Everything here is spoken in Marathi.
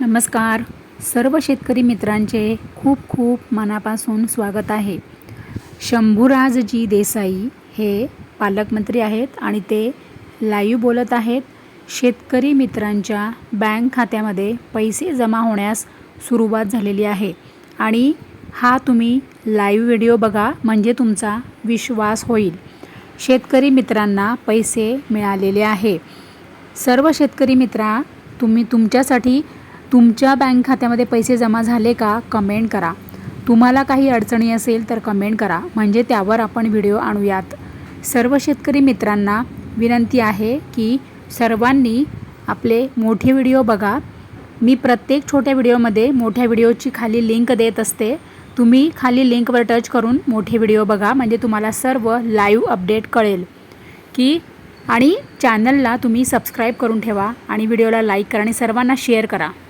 नमस्कार. सर्व शेतकरी मित्रांचे खूप खूप मनापासून स्वागत आहे. शंभूराजजी देसाई हे पालकमंत्री आहेत आणि ते लाईव्ह बोलत आहेत. शेतकरी मित्रांच्या बँक खात्यामध्ये पैसे जमा होण्यास सुरुवात झालेली आहे. आणि हा तुम्ही लाईव्ह व्हिडिओ बघा म्हणजे तुमचा विश्वास होईल. शेतकरी मित्रांना पैसे मिळालेले आहे. सर्व शेतकरी मित्रा तुम्ही तुमच्यासाठी तुमच्या बँक खात्यामध्ये पैसे जमा झाले का कमेंट करा. तुम्हाला काही अडचणी असेल तर कमेंट करा. म्हणजे त्यावर आपण व्हिडिओ आणूयात. सर्व शेतकरी मित्रांना विनंती आहे की सर्वांनी आपले मोठे व्हिडिओ बघा. मी प्रत्येक छोट्या व्हिडिओमध्ये मोठ्या व्हिडिओची खाली लिंक देत असते. तुम्ही खाली लिंकवर टच करून मोठे व्हिडिओ बघा. म्हणजे तुम्हाला सर्व लाईव्ह अपडेट कळेल. की आणि चॅनलला तुम्ही सबस्क्राईब करून ठेवा आणि व्हिडिओला लाईक करा आणि सर्वांना शेअर करा.